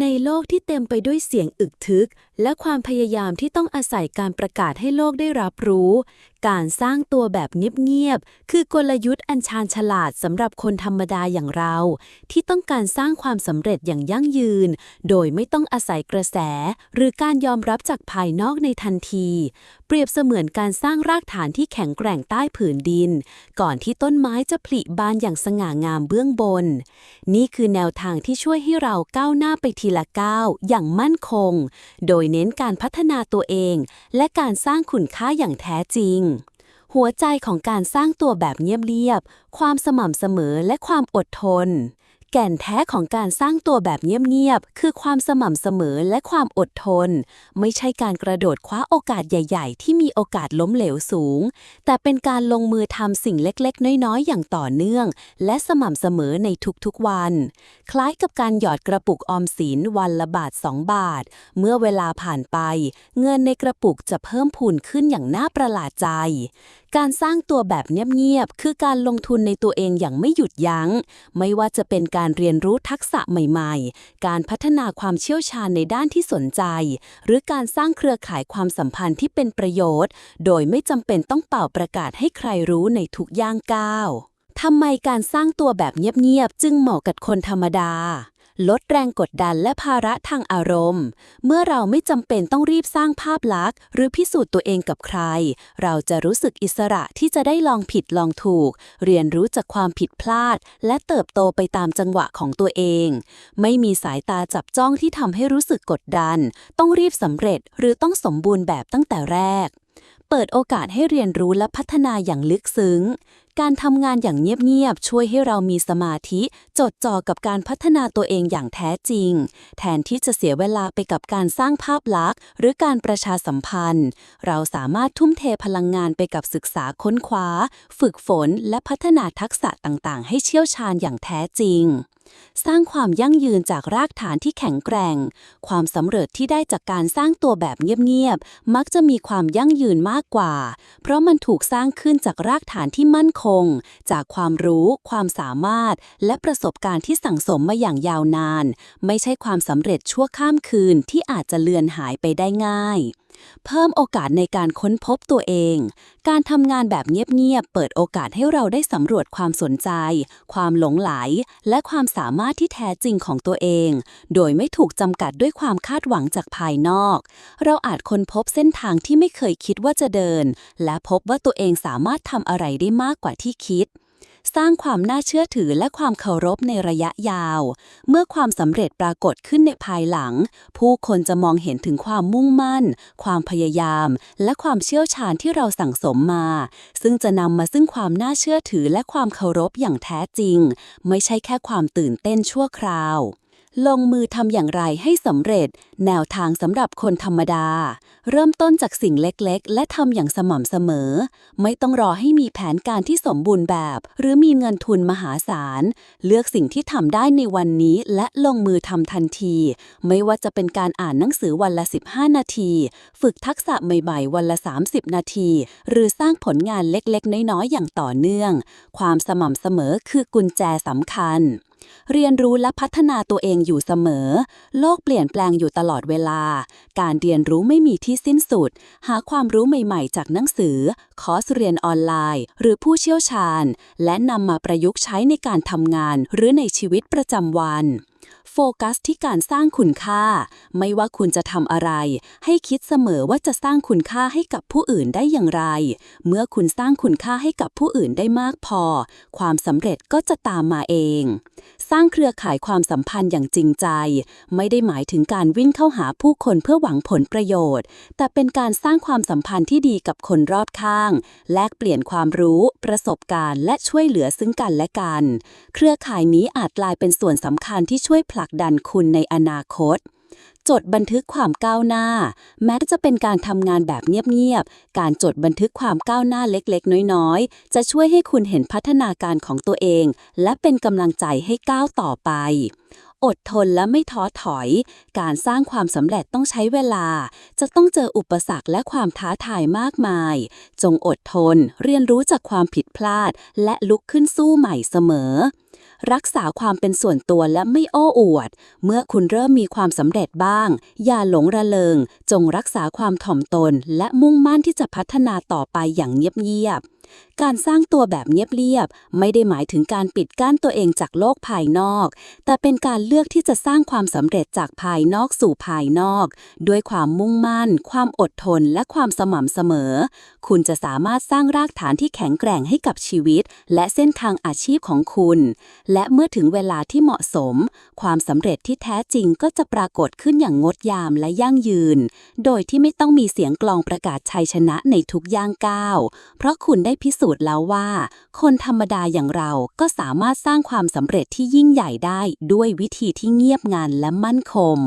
ในโลกที่เต็มไปด้วยเสียงอึกทึก และความพยายามที่ต้องอาศัยการประกาศให้โลกได้รับรู้การสร้างตัวแบบเงียบๆ คือกลยุทธ์อันชาญฉลาดสำหรับคนธรรมดาอย่างเรา ที่ต้องการสร้างความสำเร็จอย่างยั่งยืน โดยไม่ต้องอาศัยกระแส หรือการยอมรับจากภายนอกในทันที เปรียบเสมือนการสร้างรากฐานที่แข็งแกร่งใต้ผืนดิน ก่อนที่ต้นไม้จะผลิบานอย่างสง่างามเบื้องบน นี่คือแนวทางที่ช่วยให้เราก้าวหน้าไปทีละก้าวอย่างมั่นคง โดยเน้นการพัฒนาตัวเอง และการสร้างคุณค่าอย่างแท้จริง หัวใจของการสร้างตัวแบบเงียบๆ ความสม่ำเสมอและความอดทน แก่นแท้ของการสร้างตัวแบบเงียบๆ คือความสม่ำเสมอและความอดทน ไม่ใช่การกระโดดคว้าโอกาสใหญ่ ๆ ที่มีโอกาสล้มเหลวสูง แต่เป็นการลงมือทำสิ่งเล็กๆ น้อยๆ อย่างต่อเนื่อง และสม่ำเสมอในทุกๆ วัน คล้ายกับการหยอดกระปุกออมสินวันละบาท 2 บาท เมื่อเวลาผ่านไป เงินในกระปุกจะเพิ่มพูนขึ้นอย่างน่าประหลาดใจการสร้างตัวแบบเงียบๆ คือการลงทุนในตัวเองอย่างไม่หยุดยัง้ง ไม่ว่าจะเป็นการเรียนรู้ทักษะใหม่ๆ การพัฒนาความเชี่ยวชาญในด้านที่สนใจ หรือการสร้างเครือข่ายความสัมพันธ์ที่เป็นประโยชน์ โดยไม่จำเป็นต้องเป่าประกาศให้ใครรู้ในทุกย่างก้าวทำไมการสร้างตัวแบบเงียบๆ จึงเหมาะกับคนธรรมดา ลดแรงกดดันและภาระทางอารมณ์ เมื่อเราไม่จำเป็นต้องรีบสร้างภาพลักษณ์ หรือพิสูจน์ตัวเองกับใคร เราจะรู้สึกอิสระที่จะได้ลองผิดลองถูก เรียนรู้จากความผิดพลาด และเติบโตไปตามจังหวะของตัวเอง ไม่มีสายตาจับจ้องที่ทำให้รู้สึกกดดัน ต้องรีบสำเร็จหรือต้องสมบูรณ์แบบตั้งแต่แรกเปิดโอกาสให้เรียนรู้และพัฒนาอย่างลึกซึ้ง การทำงานอย่างเงียบๆช่วยให้เรามีสมาธิ จดจ่อกับการพัฒนาตัวเองอย่างแท้จริง แทนที่จะเสียเวลาไปกับการสร้างภาพลักษณ์ หรือการประชาสัมพันธ์ เราสามารถทุ่มเทพลังงานไปกับศึกษาค้นคว้า ฝึกฝนและพัฒนาทักษะต่างๆ ให้เชี่ยวชาญอย่างแท้จริง สร้างความยั่งยืนจากรากฐานที่แข็งแกร่ง ความสำเร็จที่ได้จากการสร้างตัวแบบเงียบๆ มักจะมีความยั่งยืนมากกว่า เพราะมันถูกสร้างขึ้นจากรากฐานที่มั่นคง จากความรู้ ความสามารถ และประสบการณ์ที่สั่งสมมาอย่างยาวนาน ไม่ใช่ความสำเร็จชั่วข้ามคืนที่อาจจะเลือนหายไปได้ง่าย เพิ่มโอกาสในการค้นพบตัวเอง การทำงานแบบเงียบๆ เปิดโอกาสให้เราได้สำรวจความสนใจ ความหลงไหล และความสามารถที่แท้จริงของตัวเอง โดยไม่ถูกจำกัดด้วยความคาดหวังจากภายนอก เราอาจค้นพบเส้นทางที่ไม่เคยคิดว่าจะเดิน และพบว่าตัวเองสามารถทำอะไรได้มากกว่าที่คิด สร้างความน่าเชื่อถือและความเคารพในระยะยาว เมื่อความสำเร็จปรากฏขึ้นในภายหลัง ผู้คนจะมองเห็นถึงความมุ่งมั่น ความพยายาม และความเชี่ยวชาญที่เราสั่งสมมา ซึ่งจะนำมาซึ่งความน่าเชื่อถือและความเคารพอย่างแท้จริง ไม่ใช่แค่ความตื่นเต้นชั่วคราว ลงมือทำอย่างไรให้สำเร็จ แนวทางสำหรับคนธรรมดา เริ่มต้นจากสิ่งเล็กๆ และทำอย่างสม่ำเสมอ ไม่ต้องรอให้มีแผนการที่สมบูรณ์แบบ หรือมีเงินทุนมหาศาล เลือกสิ่งที่ทำได้ในวันนี้และลงมือทำทันที ไม่ว่าจะเป็นการอ่านหนังสือวันละ 15 นาที ฝึกทักษะใหม่ๆ วันละ 30 นาที หรือสร้างผลงานเล็กๆ น้อยๆ อย่างต่อเนื่อง ความสม่ำเสมอคือกุญแจสำคัญ เรียนรู้และพัฒนาตัวเองอยู่เสมอ โลกเปลี่ยนแปลงอยู่ตลอดเวลา การเรียนรู้ไม่มีที่สิ้นสุด หาความรู้ใหม่ๆ จากหนังสือ คอร์สเรียนออนไลน์ หรือผู้เชี่ยวชาญ และนำมาประยุกต์ใช้ในการทำงานหรือในชีวิตประจำวัน โฟกัสที่การสร้างคุณค่า ไม่ว่าคุณจะทำอะไร ให้คิดเสมอว่าจะสร้างคุณค่าให้กับผู้อื่นได้อย่างไร เมื่อคุณสร้างคุณค่าให้กับผู้อื่นได้มากพอ ความสำเร็จก็จะตามมาเอง สร้างเครือข่ายความสัมพันธ์อย่างจริงใจ ไม่ได้หมายถึงการวิ่งเข้าหาผู้คนเพื่อหวังผลประโยชน์ แต่เป็นการสร้างความสัมพันธ์ที่ดีกับคนรอบข้าง แลกเปลี่ยนความรู้ ประสบการณ์ และช่วยเหลือซึ่งกันและกัน เครือข่ายนี้อาจกลายเป็นส่วนสำคัญที่ช่วยผลักดันคุณในอนาคต จดบันทึกความก้าวหน้า แม้จะเป็นการทำงานแบบเงียบๆ การจดบันทึกความก้าวหน้าเล็กๆ น้อยๆ จะช่วยให้คุณเห็นพัฒนาการของตัวเอง และเป็นกำลังใจให้ก้าวต่อไปอดทนและไม่ท้อถอย การสร้างความสำเร็จต้องใช้เวลา จะต้องเจออุปสรรคและความท้าทายมากมาย จงอดทน เรียนรู้จากความผิดพลาด และลุกขึ้นสู้ใหม่เสมอ รักษาความเป็นส่วนตัวและไม่โอ้อวด เมื่อคุณเริ่มมีความสำเร็จบ้าง อย่าหลงระเริง จงรักษาความถ่อมตน และมุ่งมั่นที่จะพัฒนาต่อไปอย่างเงียบๆ การสร้างตัวแบบเงียบๆ ไม่ได้หมายถึงการปิดกั้นตัวเองจากโลกภายนอก แต่เป็นการเลือกที่จะสร้างความสำเร็จจากภายนอกสู่ภายนอก ด้วยความมุ่งมั่น ความอดทน และความสม่ำเสมอ คุณจะสามารถสร้างรากฐานที่แข็งแกร่งให้กับชีวิต และเส้นทางอาชีพของคุณ และเมื่อถึงเวลาที่เหมาะสม ความสำเร็จที่แท้จริงก็จะปรากฏขึ้นอย่างงดงามและยั่งยืน โดยที่ไม่ต้องมีเสียงกลองประกาศชัยชนะในทุกย่างก้าว เพราะคุณได้พิสูจน์แล้วว่า คนธรรมดาอย่างเราก็สามารถสร้างความสำเร็จที่ยิ่งใหญ่ได้ด้วยวิธีที่เงียบงันและมั่นคง